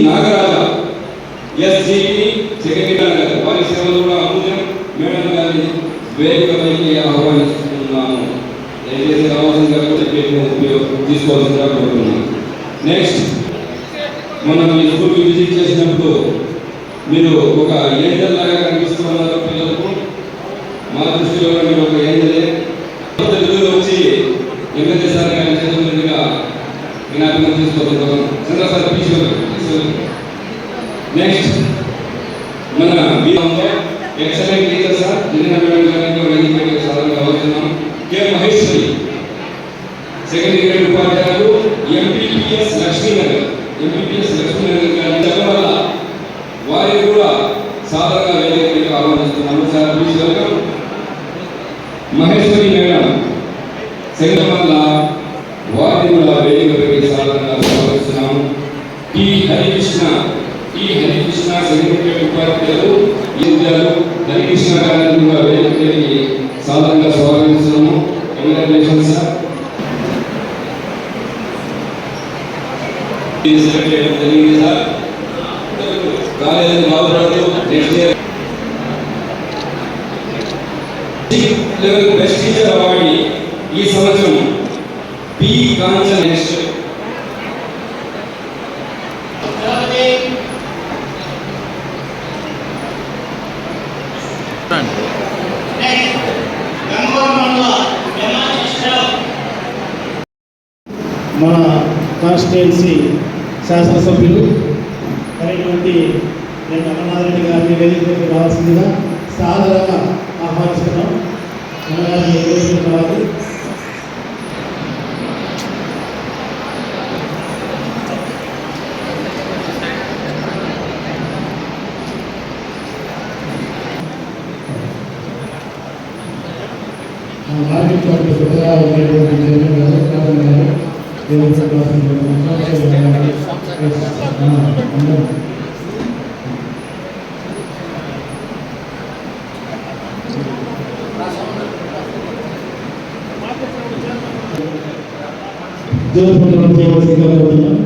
Nagaraja SGT secretary గారు. వారి సేవలు కూడా అమూల్యం. మేడం గారిని వేదికపైకి ఆహ్వానిస్తున్నాను. దయచేసి రావాల్సిందిగా సర్టిఫికెట్ ఉపయోగం తీసుకోవాల్సిందిగా కోరుతున్నాను. నెక్స్ట్ మనం మీ స్కూల్కి విజిట్ చేసినప్పుడు మీరు ఒక ఏంజల్ లాగా కనిపిస్తున్నారు పిల్లలకు. మా దృష్టిలో మీరు ఒక ఏంజలే. తెలుగులో వచ్చి ఎమ్మెల్యే సార్ గారి చేతుల మీదుగా జ్ఞాపకం తీసుకోబోతున్నాం చంద్ర సార్ నెక్స్ట్ మన బీఎంలో ఎక్సలెంట్ టీచర్ సార్ జిల్లా మేడం గారికి వేదికపై సాధారణ అవుతున్నాం కె మహేశ్వరి సెకండ్ గ్రేడ్ ఉపాధ్యాయులు ఎంపీపీఎస్ లక్ష్మీనగర్ ఎంపీపీఎస్ లక్ష్మీనగర్ గారి చదవల్ల వారిని లెవెల్ బెస్ట్ టీచర్ అవార్డు ఈ సంవత్సరం పి. కాంచన్ నెక్స్ట్ మన కాన్స్టిట్యున్సీ శాసనసభ్యులు అయినటువంటి నేను అమర్నాథ్ రెడ్డి గారిని వేదికలోకి రావాల్సిందిగా సాధారణ ఆహ్వానిస్తున్నాం అన్నగారిని వేదికలోకి రావాలి మార్కెట్ కమిటీ కొత్తగా ఉండేటువంటి చైర్మన్ గారు కాదన్ గారు వేదికలోకి రావాల్సిందిగా అందరూ జోరుపట్టణం చేయవలసిందిగా కోరుతున్నాం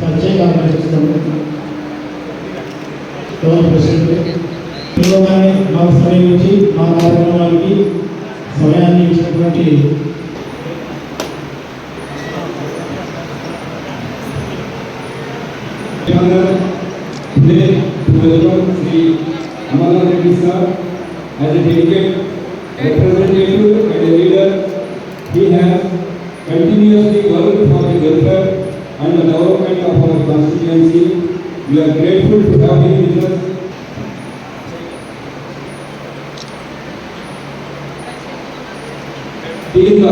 సంజయ్ కాంగ్రెస్ గౌరవ ప్రెసిడెంట్ పిల్లగానే మా సమయం నుంచి మా కార్యక్రమానికి సమయాన్ని ఇచ్చినటువంటి Today, to welcome Sri Amarnath Reddy sir as He has continuously worked for the welfare and the development of our constituency. We are grateful to have him with us. Taking the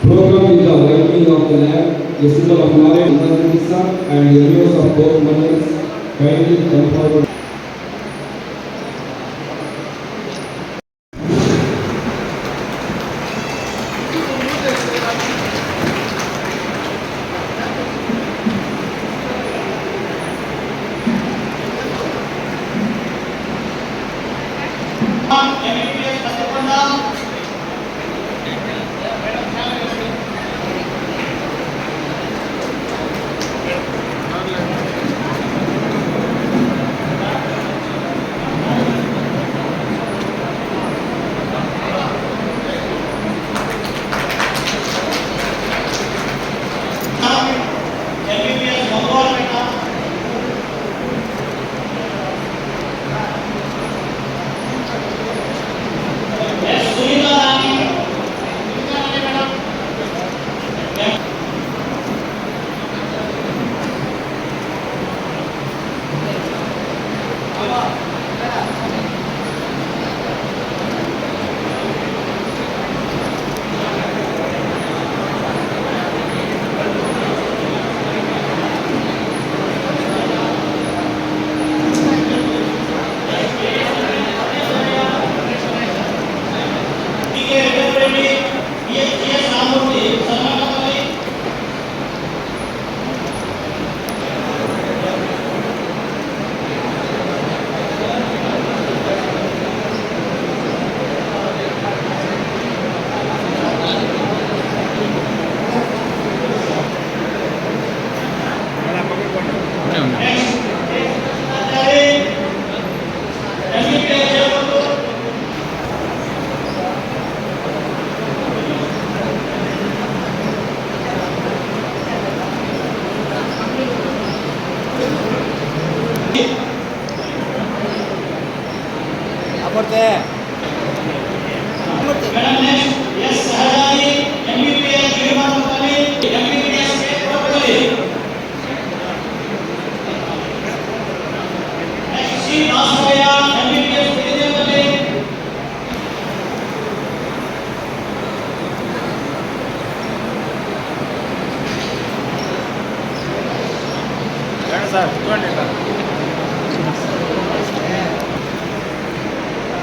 program with the lighting of the lamp, the symbol of knowledge, Amarnath Reddy and the heroes of both mothers kindly come forward. ಇದೆ sir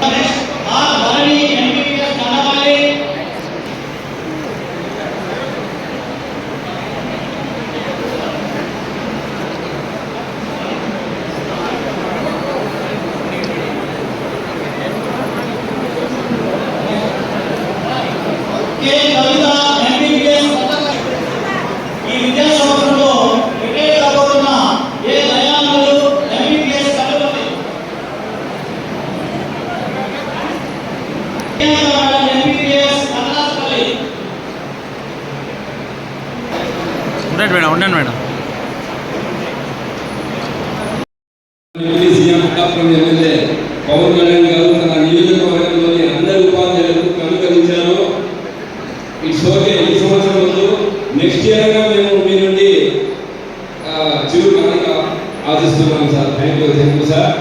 Thank you. Next year మేము మీ నుండి చిరు ఆశిస్తున్నాం sir. Thank you thank you sir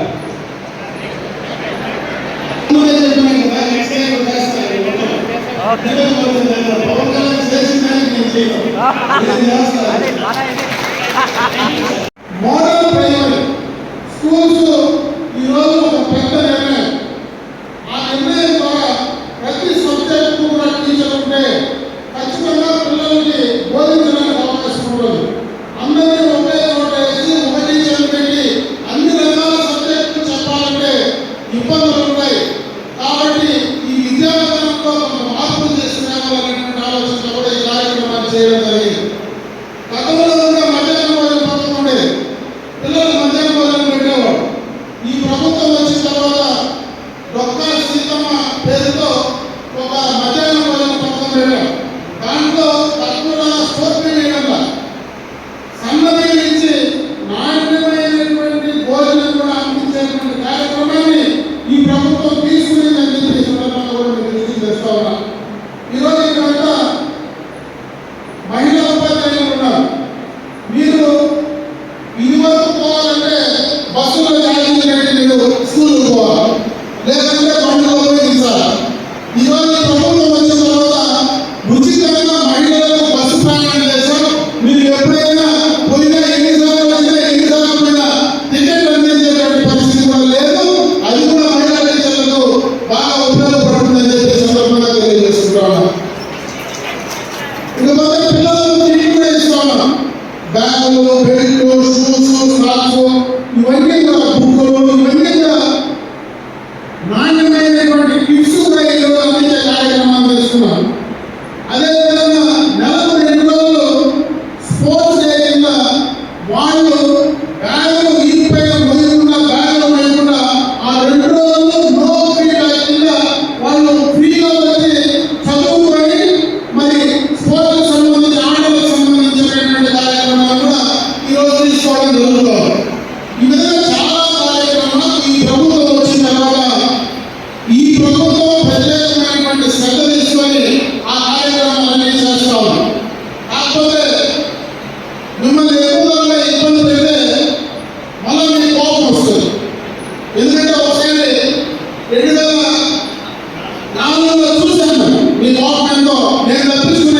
me government నేను తప్పించుకునే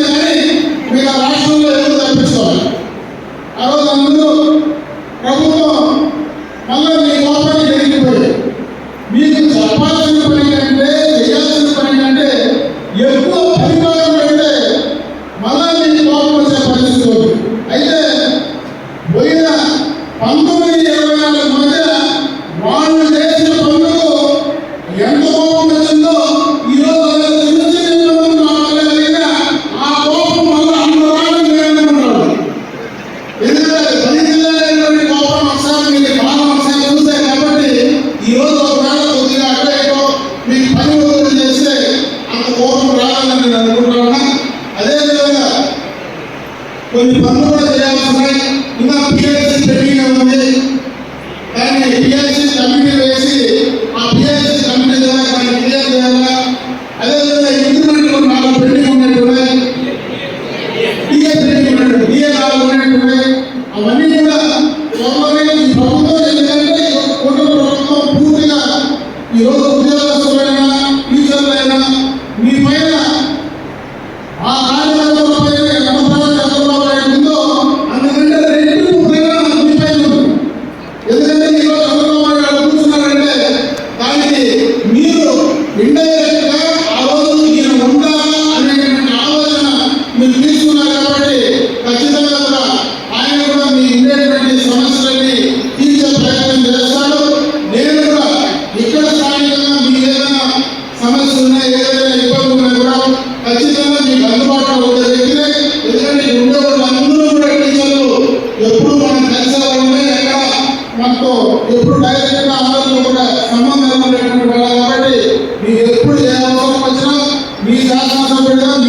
nós vamos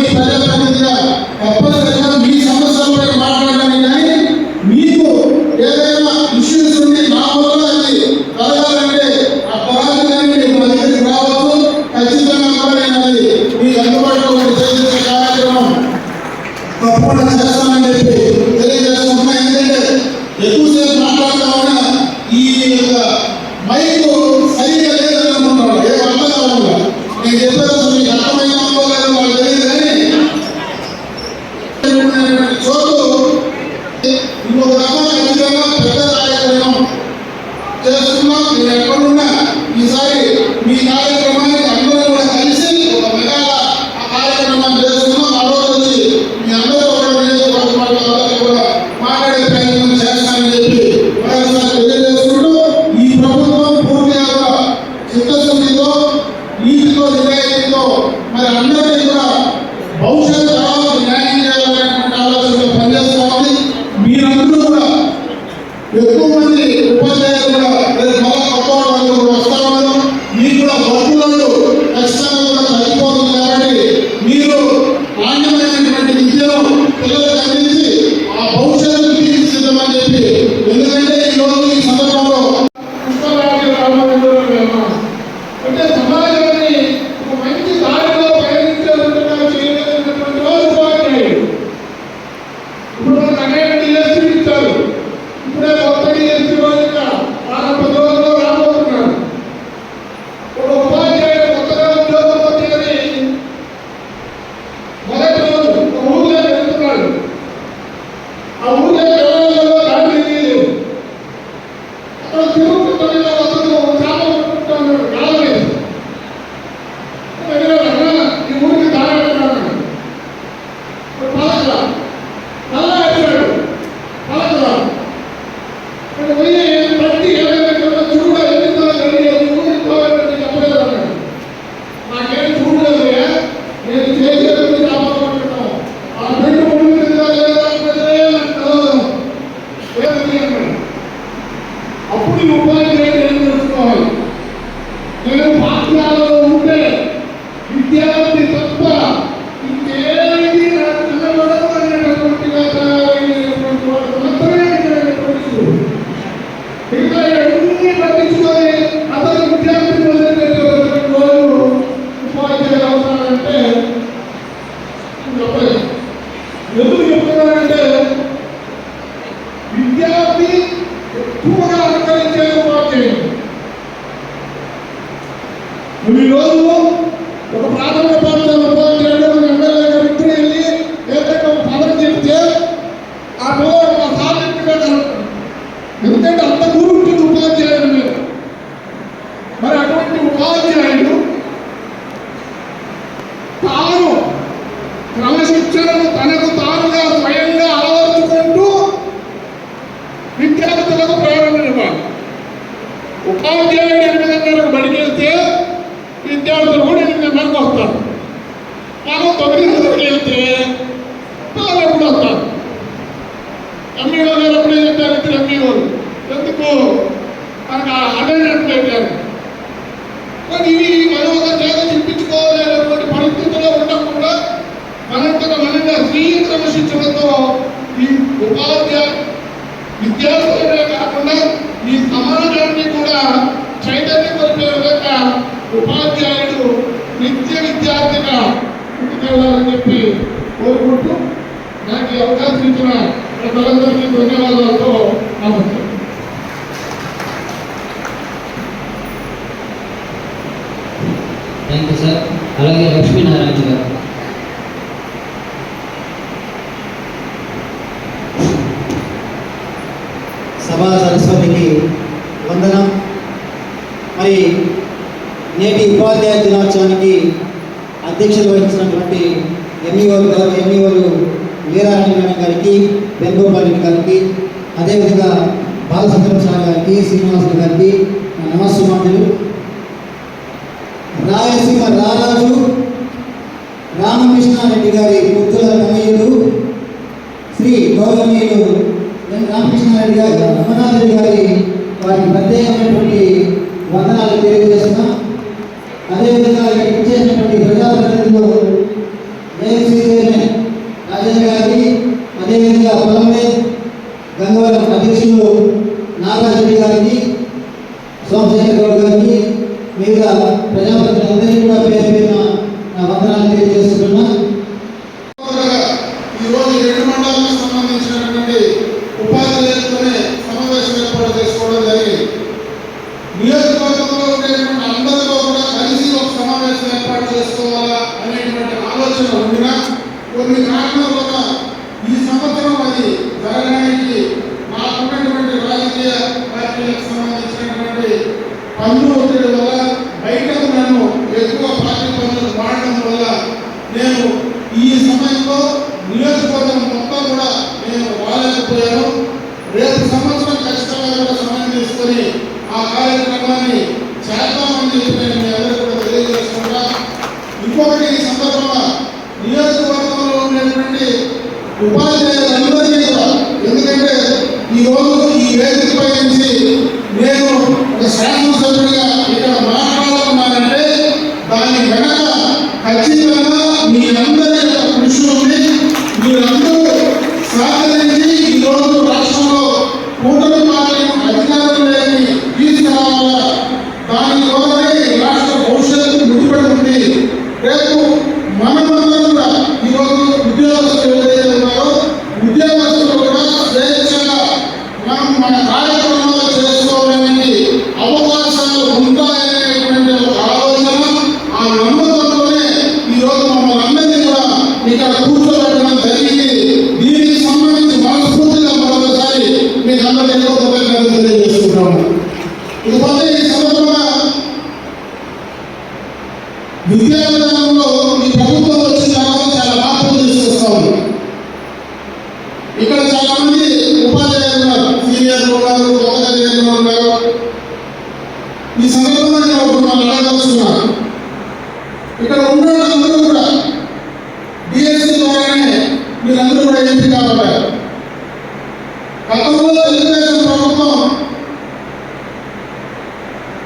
విద్యార్థులకు ప్రారంభం ఇవ్వాలి ఉపాధ్యాయుడు ఎనిమిదిన్నరకు బడికి వెళ్తే విద్యార్థులు కూడా ఎనిమిదిన్నరకు వస్తారు. మనం తొమ్మిది గంటలకు వెళ్తే పిల్లలు ఎప్పుడు వస్తారు. ఎంఈఓ గారు ఎప్పుడే చెప్పారు ఇద్దరు ఎంఈఓ ఎందుకు? మనకు అటెండెంట్ పెట్టారు మరి ఇవి మనం ఒక చేత చూపించుకోవాలనేటువంటి పరిస్థితిలో ఉండకుండా మనంతట మనంగా స్వీయ క్రమశిక్షణతో ఈ ఉపాధి చేస్తుండే కాకుండా ఈ సమాజాన్ని కూడా చైతన్య కొరిపే విధంగా ఉపాధ్యాయులు నిత్య విద్యార్థిగా ముందుకెళ్ళాలని చెప్పి కోరుకుంటూ నాకు అవకాశం ఇచ్చిన ప్రజలందరికీ ధన్యవాదాలతో నమస్తే థ్యాంక్ యూ సార్ అలాగే లక్ష్మీనారాయణ గారు. రాయలసీమ రారాజు రామకృష్ణారెడ్డి గారి పుత్రుల తనయుడు శ్రీ గౌరవనీయులు రామకృష్ణారెడ్డి గారి రమణారెడ్డి గారి వారికి ప్రత్యేకమైనటువంటి వందనాలు తెలియజేస్తున్నాం. అదేవిధంగా ఇక్కడికి చేసినటువంటి ప్రజాప్రతినిధులు ఏఎంసీ రాజేంద్ర గారి అదేవిధంగా పొలమే గంగవరం అధ్యక్షులు నాగారెడ్డి గారికి సోమశేఖర్ గౌడ్ గారికి మీద ప్రజా Segunda-feira. ఉపాధి అనేది అందరికీ కూడా ఎందుకంటే ఈ రోజు ఈ వేదిక పై నుంచి నేను ఒక శాసన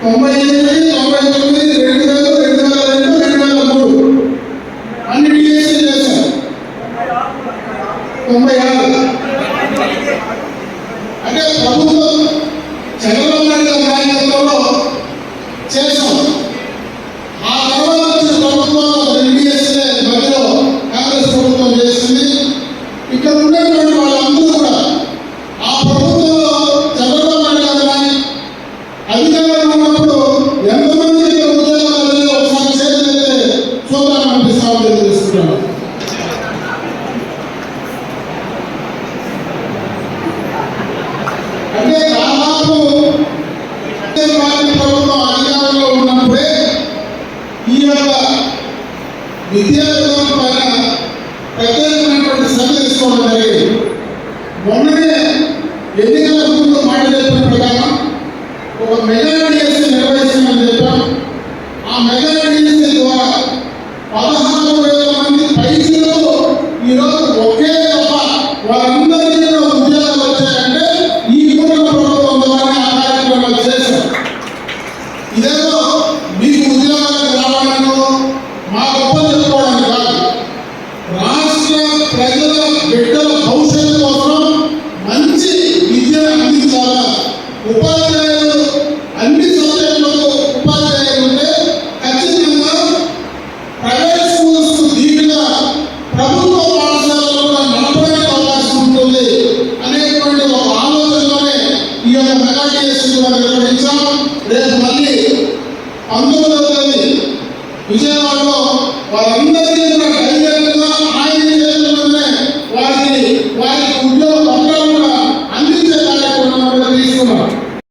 ¿Cómo